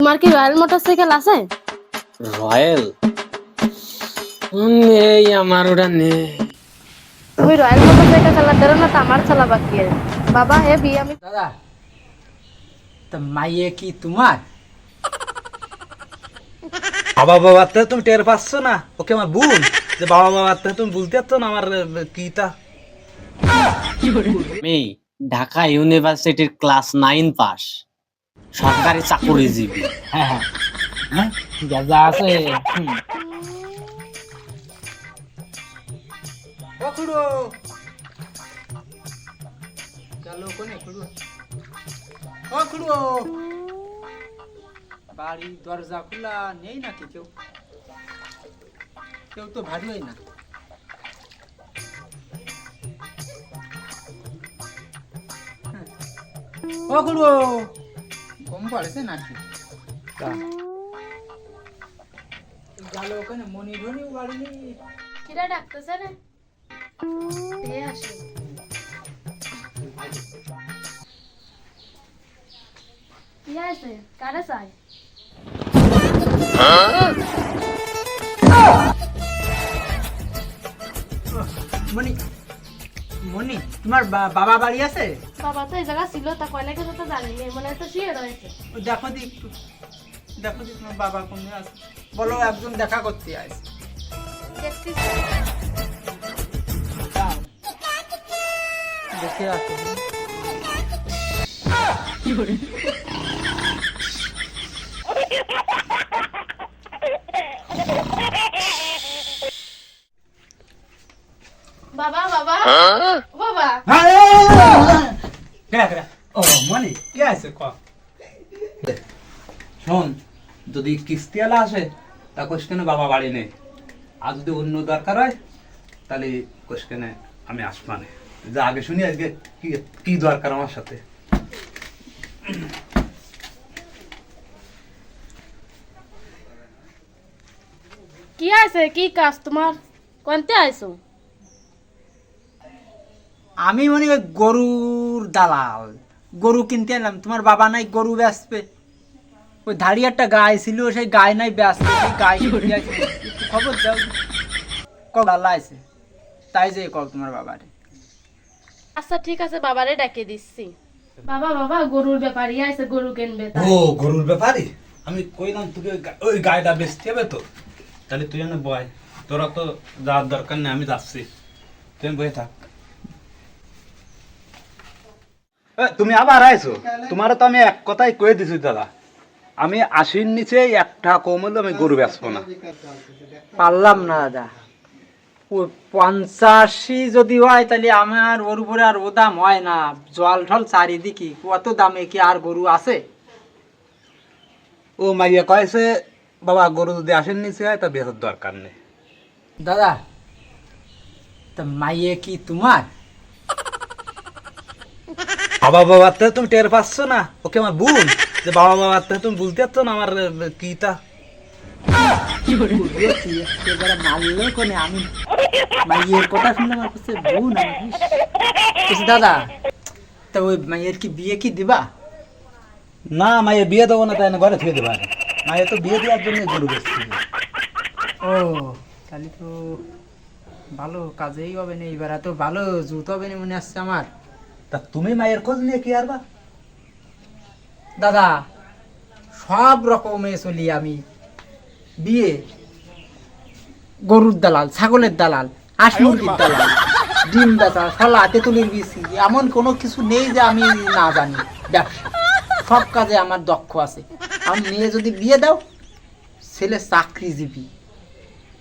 তোমার কি royal motorcycle আছে? রয়্যাল? নেই আমার ওটা নেই। তুমি রয়্যাল মোটরসাইকেল চালাতে পারো না তো আমার চালা বাকি আছে। বাবা হে বিয়ে আমি দাদা তা মাইয়ে কি তোমার? বাবা বাবার থেকে তুমি টের পাচ্ছ না? ওকে আমার বোন? যে বাবা বাবার থেকে তুমি বুঝতে পারছ না আমার কিটা? আমি ঢাকা ইউনিভার্সিটির ক্লাস নাইন পাস। সরকারি চাকুরিজীবী। হ্যাঁ হ্যাঁ। হ্যাঁ আছে বাড়ি দরজা খোলা নেই নাকি কেউ? কেউ তো ভারী না। হ্যাঁ। ও, খুড়ো। কম পড়েছে নাকি গেল ওখানে মনি ধনিও বাড়ি নেই কিরা ডাকতেছে রে এ আসে কি আছে কারে চাই মনি মনি তোমার বাবা বাড়ি আছে? বাবা তো এই জায়গা ছিল তা কয়লা কিছু তো জানি নি মনে হয় তো শুয়ে রয়েছে। দেখো দি দেখো দি তোমার বাবা কোন আছে। বলো একজন দেখা করতে আস দেখছি। দেখে আসো বাবা বাবা। ও বাবা ও মনি কি আছে ক শোন যদি কিস্তিওয়ালা আসে তা কোশ্চেনে বাবা বাড়ি নেই আর যদি অন্য দরকার হয় তাহলে কোশ্চেনে আমি আসবানে যা আগে শুনি আজকে কি কি দরকার আমার সাথে? কি আছে? কি কাজ তোমার কোনতে আইছো? আমি মনে ওই গরুর দালাল। গরু কিনতে এলাম তোমার বাবা নাই গরু বেচবে। ওই ধাড়ি একটা গায়ে ছিল সেই গায়ে নাই বেচবে সেই গায়ে খবর দাও। কল আল্লাহ আছে তাই যে কল তোমার বাবারে। আচ্ছা ঠিক আছে বাবারে ডাকে দিচ্ছি। বাবা বাবা গরুর ব্যাপারই আছে গরু কিনবে ও গরুর ব্যাপারে আমি কইলাম তোকে ওই গায়েটা বেচতে হবে তো। তাহলে তুই এনে বয় তোরা তো যাওয়ার দরকার নেই আমি যাচ্ছি। তুই বয়ে থাক এ, তুমি আবার আইছো? তোমার তো আমি এক কথাই কয়ে দিছি দাদা। আমি আশির নিচে একটা কম হলে আমি গরু বেচবো না। পারলাম না দাদা। ওই পঞ্চাশি যদি হয় তাহলে আমার ওর উপরে আর ও দাম হয় না। জল ঠল চারিদিকে কত দামে কি আর গরু আছে? ও মাইয়া কয়েছে বাবা গরু যদি আশির নিচে হয় তা বেচার দরকার নেই। দাদা তা মাইয়ে কি তোমার? বাবা থেকে তুমি টের পাচ্ছ না। ওকে আমার বোন যে বাবা থেকে তুমি বুঝতে পারছ না আমার কিটা। দাদা, তা ওই মাইয়ের কি বিয়ে কি দিবা? না, মাইয়া বিয়ে দেবো না, তাই না ঘরে থুয়ে দেবো মাইয়া তো বিয়ে দেওয়ার জন্য গরু বেচছে। ও, তাহলে তো ভালো কাজেই হবে না এবার এত ভালো জুত হবে না মনে আসছে আমার। তা তুমি মায়ের খোঁজ নিয়ে কি আরবা দাদা সব রকমে চলি আমি। বিয়ে গরুর দালাল ছাগলের দালাল হাঁস মুরগির দালাল ডিম বেচা ফলা তেঁতুলির বিচি এমন কোনো কিছু নেই যে আমি না জানি। ব্যবসা সব কাজে আমার দক্ষ আছে। আমি মেয়ে যদি বিয়ে দাও ছেলে চাকরিজীবী।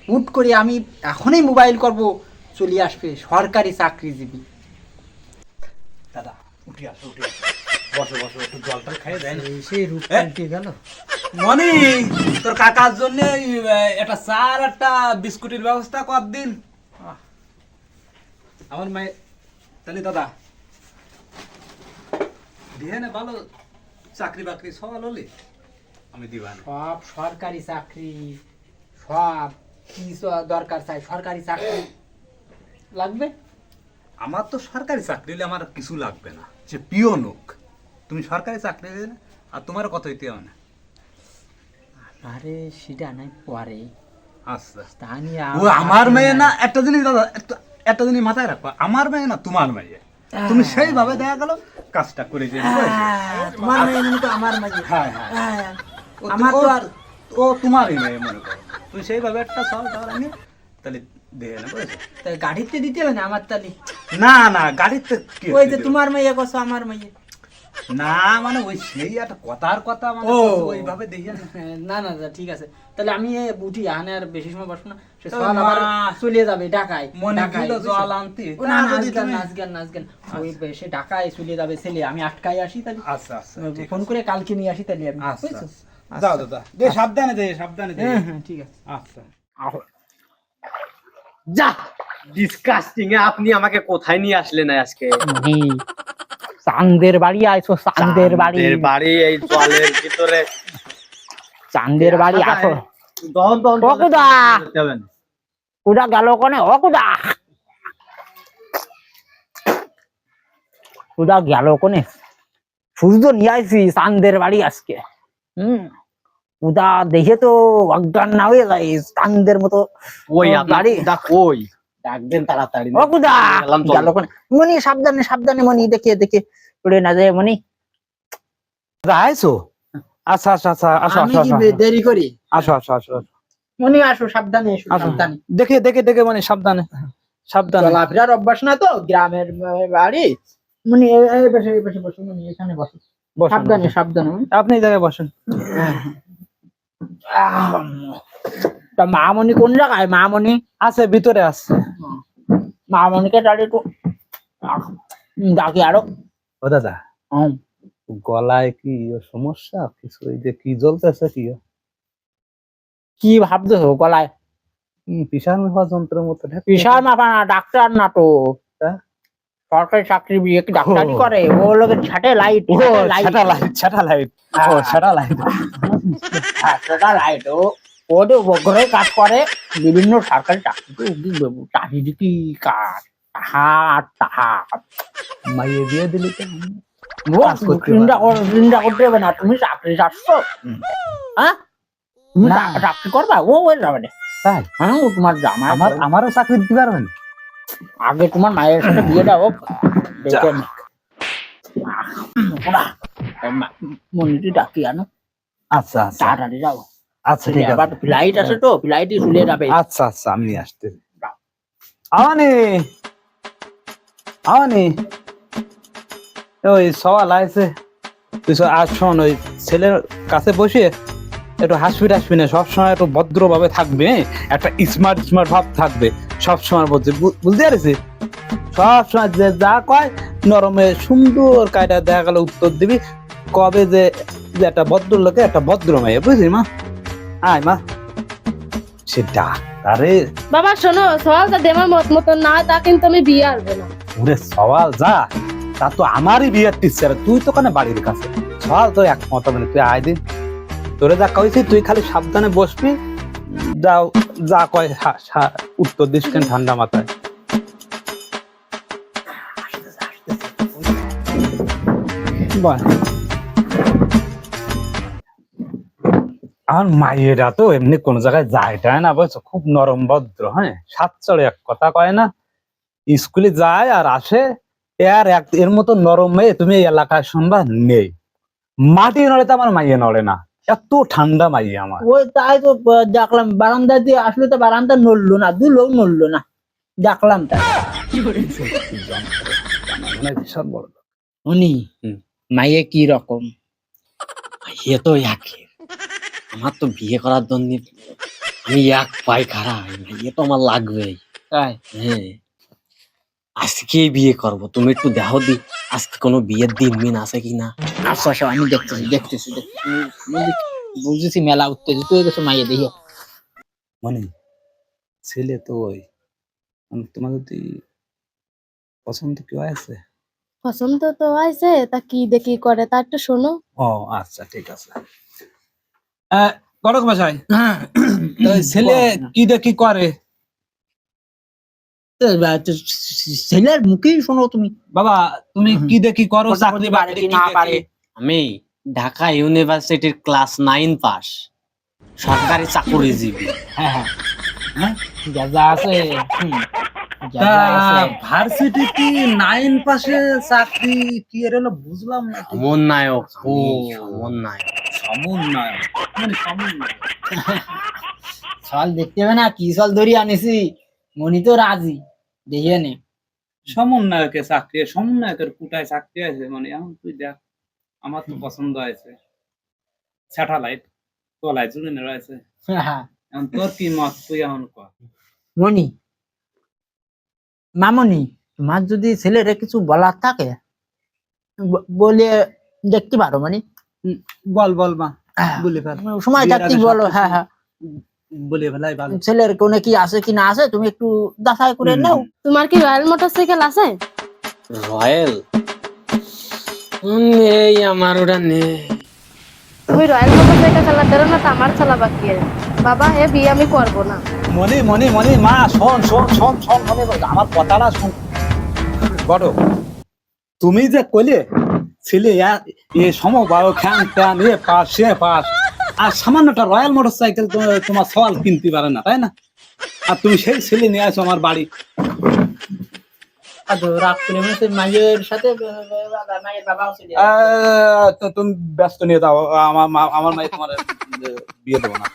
হুট করে আমি এখনই মোবাইল করব চলে আসবে সরকারি চাকরিজীবী। উঠি আসো উঠি আসো। বসো বসো একটু জলটা খাইয়ে দেন। সেই রূপ এ? গেল? মনি তোর কাকার জন্য একটা চা আর একটা বিস্কুটের ব্যবস্থা কর দিন। আমার মায়ের তাহলে দাদা দিয়ে না ভালো চাকরি বাকরি সব হলে আমি দিবা সব সরকারি চাকরি সব কি দরকার চাই সরকারি চাকরি লাগবে? আমার তো সরকারি চাকরি হলে আমার কিছু লাগবে না। সে পিওন হোক। তুমি সরকারি চাকরি দিলে আর তোমার কত দিতে হবে না? আরে সেটা নাই পরে। আচ্ছা। ও আমার মেয়ে না। একটা জিনিস দাদা একটা- জিনিস মাথায় রাখবা আমার মেয়ে না তোমার মেয়ে। তুমি সেইভাবে দেখা গেল কাজটা করে। হ্যাঁ, তোমার মেয়ে মানে তো আমার মেয়ে। হ্যাঁ হ্যাঁ। হ্যাঁ, ও আমার তো আর ও তোমারই মেয়ে মনে করো। তুমি সেইভাবে একটা সব দাঁড়া নিয়ে তাহলে দিয়ে না তা গাড়িতে দিতে না আমার তালি? না না গাড়িতে ওই যে তোমার আমার না মানে ওই সেই একটা কথার কথা মানে ওইভাবে না হ্যাঁ, না না না, ঠিক আছে। তাহলে আমি বুটি আনে আর বেশি সময় বসবো না। সে সকাল মা- চলে যাবে ঢাকায়। মনে বুঝছ? জল আনতে। না নাচ যদি গান নাচ গান নাচ গান। ওই সে ঢাকায় চলে যাবে ছেলে আমি আটকাই আসি তাহলে। আচ্ছা আচ্ছা ফোন করে কালকে নিয়ে আসি তাহলে আমি আচ্ছা বুঝছ? আচ্ছা। দাদা দে সাবধানে দে সাবধানে দে। হ্যাঁ হ্যাঁ ঠিক আছে। আচ্ছা। যা ডিসকাস্টিং এ আপনি আমাকে কোথায় নিয়ে আসলেন আজকে? চান্দের বাড়ি আইছো চান্দের বাড়ি। চাঁদের বাড়ি এই জলের ভিতরে। চান্দের বাড়ি আসো। দহন দহন ও খুদা! যাবেন কুদা গেল কোনে? ও কুদা কুদা গেল কোনে? সূর্য নিয়ে আইছি চান্দের বাড়ি আজকে। হম। কুদা দেখে তো অজ্ঞান না হয়ে যায় চান্দের মতো। ওই গাড়ি। ওই। ডাকবেন তাড়াতাড়ি। ও কুদা! গেল মনি সাবধানে সাবধানে মনি দেখে দেখে পড়ে না যায় মনি আইসো আচ্ছা আচ্ছা আচ্ছা আসো আসো আসো দেরি করি? আসো আসো আসো আসো। মনি আসো সাবধানে এসো সাবধানে। দেখে দেখে দেখে মানে সাবধানে। সাবধানে। চলাফেরার অভ্যাস না তো গ্রামের বাড়ি। মানে এই- এই এই বসে বসে মানে এখানে বসে। সাবধানে সাবধানে। আপনি এই জায়গায় বসেন। আহ, তা মামনি কোন জায়গায়? মামনি আছে ভিতরে আছে। মামনিকে তাহলে একটু ডাকি আরও। ও দাদা গলায় কি সমস্যা? কিছু এই যে কি জ্বলতেছে কি কি ভাবতেছো গলায়? পিসার যন্ত্রের মতো মাপা না ডাক্তার না তো। সরকারি চাকরি বিয়ে কি ডাক্তারি। করে? ও লোকে ছাটে লাইট ও স্যাটেলাইট স্যাটেলাইট ও স্যাটেলাইট লাইট তো ঘরে কাজ করে বিভিন্ন সরকারি চাকরি কি কাজ হাট হাট মাইয়ে দিয়ে দিলি তো কাজ করতে চিন্তা চিন্তা করতে হবে না তুমি চাকরি চাচ্ছ। হ্যাঁ তুমি চাকরি করবা? ও ওই যাবে তাই? হ্যাঁ ও তোমার আমার আমারও চাকরি দিতে পারবেন? আগে তোমার মায়ের সাথে বিয়েটা দাও দেখে মনিটি ডাকি আনো আচ্ছা আচ্ছা। তাড়াতাড়ি যাও। আচ্ছা ঠিক আবার আছে ফ্লাইট আছে তো ফ্লাইটই চলে যাবে। আচ্ছা আচ্ছা আমি আসতে আওয়ানি! আওয়ানি! ওই সওয়াল আছে শোন ওই ছেলের কাছে বসে একটু হাসবি টাসবি না। সবসময় একটু ভদ্রভাবে থাকবে হ্যাঁ? একটা স্মার্ট স্মার্ট ভাব থাকবে। সবসময় বলছে বুঝতে পারছিস? সবসময় যে যা কয় নরমে সুন্দর কায়দা দেখা গেল উত্তর দিবি। কবে যে একটা ভদ্র লোকে একটা ভদ্র মেয়ে বুঝলি মা? আয় মা। সে ডাক আরে বাবা শোনো সওয়ালটা দেমার মত মতো না তা কিন্তু আমি বিয়ে আসব না। ওরে সওয়াল যা। তা তো আমারই বিয়ের টিচার তুই তো কানে বাড়ির কাছে। সওয়াল তো এক মত মানে তুই আয় দিন তোরে যা কইছি তুই খালি সাবধানে বসবি। যাও যা কয় উত্তর দিস কেন ঠান্ডা মাথায়। বল। আমার মায়েরা তো এমনি কোন জায়গায় যায় টায় না বলছো? খুব নরম ভদ্র হ্যাঁ? সাত চড়ে এক কথা কয় না? স্কুলে যায় আর আসে এর এক এর মতো নরম মেয়ে তুমি এই এলাকায় শুনবা? নেই। মাটি নড়ে তো আমার মাইয়ে নড়ে না। এত ঠান্ডা মাইয়ে আমার। ওই তাই তো দেখলাম বারান্দা দিয়ে আসলে তো বারান্দা নড়লো না দু দুলো নড়লো না। দেখলাম তাই। মানে বড় উনি। মাইয়ে কি রকম? এ তো একই। আমার তো বিয়ে করার জন্য আমি এক পাই খারাপ এ তো আমার লাগবেই। তাই? হ্যাঁ। আজকেই বিয়ে করব তুমি একটু দেখো দি আজকে কোনো বিয়ের দিন মিন আছে কিনা আচ্ছা আচ্ছা আমি দেখতেছি দেখতেছি। বুঝেছি মেলা উত্তেজিত হয়ে গেছে মাইয়ে দেখে। মানে ছেলে তো ওই মানে তোমার যদি পছন্দ কেউ আছে? পছন্দ তো আছে তা কি দেখি করে তা একটু শোনো। ও আচ্ছা ঠিক আছে। কটক মশাই ছেলে কি দেখি করে ছেলের মুখেই শোনো তুমি। বাবা তুমি কি দেখি করো চাকরি পারে কি না পারে। আমি ঢাকা ইউনিভার্সিটির ক্লাস নাইন পাস। সরকারি চাকুরিজীবী। হ্যাঁ হ্যাঁ। হ্যাঁ? যা যা আছে ভার্সিটি কি নাইন পাশে চাকরি কি এর হলো? বুঝলাম না। সমন্বয়ক ও। আমি সমন্বয়ক সমন্বয় মানে সমন্বয় সল দেখতে হবে না কি সল ধরি আনিছি? মনি তো রাজি দেখিয়ে নে। সমন্বয়কের চাকরি সমন্বয়কের কোটায় চাকরি আছে মানে। এখন তুই দেখ আমার তো পছন্দ হয়েছে। স্যাটেলাইট তলায় ঝুলিনে রয়েছে। হ্যাঁ। এখন তোর কি মত তুই এখন কর মনি মামনি তোমার যদি ছেলেরা কিছু বলার থাকে বলে দেখতে পারো মানে। বল বল মা হ্যাঁ, বলে ফেল। সময় বিয়ের বলো হ্যাঁ হ্যাঁ। বলে ফেলাই ভালো। ছেলের কোনে কি আছে কি না আছে তুমি একটু যাচাই করে নাও। তোমার কি রয়্যাল মোটরসাইকেল আছে? রয়্যাল? নেই আমার ওটা নেই। তুমি রয়্যাল মোটরসাইকেল চালাতে পারো না তো আমার চালা বাকি আছে। বাবা হে বিয়ে আমি করব না। মনে মনে মনে মা শোন শোন শোন শোন মনে আমার কথাটা শোন। বড় তুমি যে কইলে ছেলে এ- সমবায় খ্যান ট্যান এ পাস সে পাস আর সামান্য একটা রয়্যাল মোটর সাইকেল তোমার সওয়াল কিনতে পারে না তাই না? আর তুমি সেই ছেলে নিয়ে আসো আমার বাড়ি। মায়ের মায়ের তুমি ব্যস্ত নিয়ে আমার মা- আমার মাই তোমার বিয়ে দেবো না।